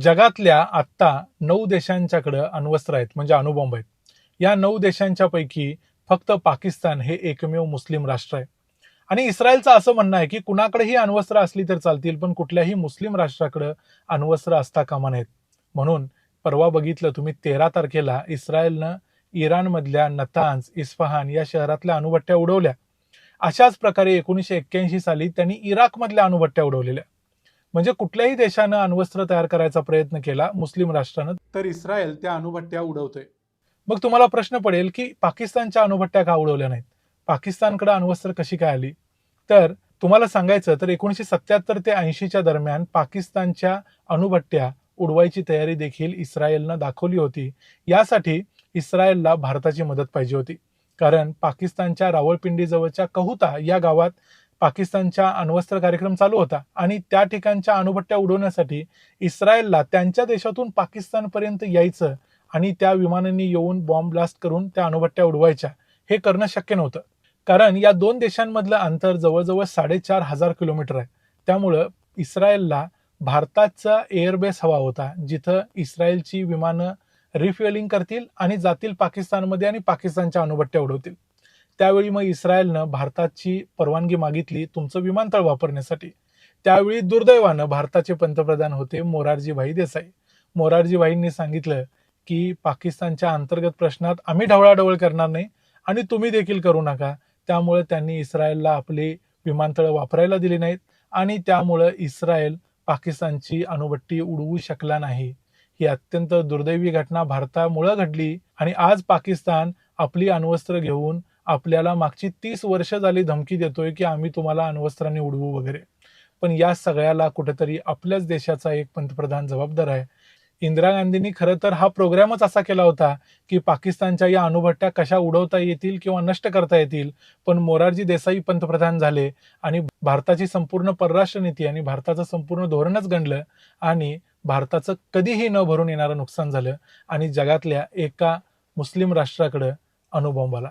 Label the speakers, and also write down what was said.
Speaker 1: जगातल्या आत्ता नऊ देशांच्याकडं अण्वस्त्र आहेत म्हणजे अणुबॉम्ब आहेत. या नऊ देशांच्या पैकी फक्त पाकिस्तान हे एकमेव मुस्लिम राष्ट्र आहे. आणि इस्रायलचं असं म्हणणं आहे की कुणाकडेही अण्वस्त्र असली तर चालतील पण कुठल्याही मुस्लिम राष्ट्राकडं अण्वस्त्र असता कामा नयेत म्हणून परवा बघितलं तुम्ही तेरा तारखेला इस्रायलनं इराणमधल्या नतांज इस्फहान या शहरातल्या अणुभट्ट्या उडवल्या. अशाच प्रकारे एकोणीसशे एक्क्याऐंशी साली त्यांनी इराकमधल्या अणुभट्ट्या उडवलेल्या. म्हणजे कुठल्याही देशानं अण्वस्त्र तयार करायचा प्रयत्न केला मुस्लिम राष्ट्रानं तर इस्रायल त्या अणुभट्ट्या उडवतोय. मग तुम्हाला प्रश्न पडेल की पाकिस्तानच्या अणुभट्ट्या का उडवल्या नाहीत? पाकिस्तानकडे अण्वस्त्र कशी काय आली? तर तुम्हाला सांगायचं तर एकोणीसशे सत्याहत्तर ते ऐंशीच्या दरम्यान पाकिस्तानच्या अणुभट्ट्या उडवायची तयारी देखील इस्रायलनं दाखवली होती. यासाठी इस्रायलला भारताची मदत पाहिजे होती. कारण पाकिस्तानच्या रावळपिंडीजवळच्या कहुता या गावात पाकिस्तानच्या अण्वस्त्र कार्यक्रम चालू होता आणि त्या ठिकाणच्या अणुभट्ट्या उडवण्यासाठी इस्रायलला त्यांच्या देशातून पाकिस्तानपर्यंत यायचं आणि त्या विमानांनी येऊन बॉम्ब ब्लास्ट करून त्या अणुभट्ट्या उडवायच्या हे करणं शक्य नव्हतं. कारण या दोन देशांमधलं अंतर जवळजवळ साडेचार हजार किलोमीटर आहे. त्यामुळं इस्रायलला भारताचा एअरबेस हवा होता जिथं इस्रायलची विमानं रिफ्युएलिंग करतील आणि जातील पाकिस्तानमध्ये आणि पाकिस्तानच्या अणुभट्ट्या उडवतील. त्यावेळी मग इस्रायलनं भारताची परवानगी मागितली तुमचं विमानतळ वापरण्यासाठी. त्यावेळी दुर्दैवानं भारताचे पंतप्रधान होते मोरारजीभाई देसाई. मोरारजीभाईंनी सांगितलं की पाकिस्तानच्या अंतर्गत प्रश्नात आम्ही ढवळाढवळ करणार नाही आणि तुम्ही देखील करू नका. त्यामुळे त्यांनी इस्रायलला आपली विमानतळं वापरायला दिली नाहीत आणि त्यामुळं इस्रायल पाकिस्तानची अणुभट्टी उडवू शकला नाही. ही अत्यंत दुर्दैवी घटना भारतामुळं घडली आणि आज पाकिस्तान आपली अण्वस्त्र घेऊन आपल्याला मागची तीस वर्ष झाली धमकी देतोय की आम्ही तुम्हाला अण्वस्त्राने उडवू वगैरे. पण या सगळ्याला कुठेतरी आपल्याच देशाचा एक पंतप्रधान जबाबदार आहे. इंदिरा गांधींनी खरं तर हा प्रोग्रामच असा केला होता की पाकिस्तानच्या या अणुभट्ट्या कशा उडवता येतील किंवा नष्ट करता येतील पण मोरारजी देसाई पंतप्रधान झाले आणि भारताची संपूर्ण परराष्ट्र नीती आणि भारताचं संपूर्ण धोरणच गणलं आणि भारताचं कधीही न भरून येणारं नुकसान झालं आणि जगातल्या एका मुस्लिम राष्ट्राकडं अणुबॉम्ब आला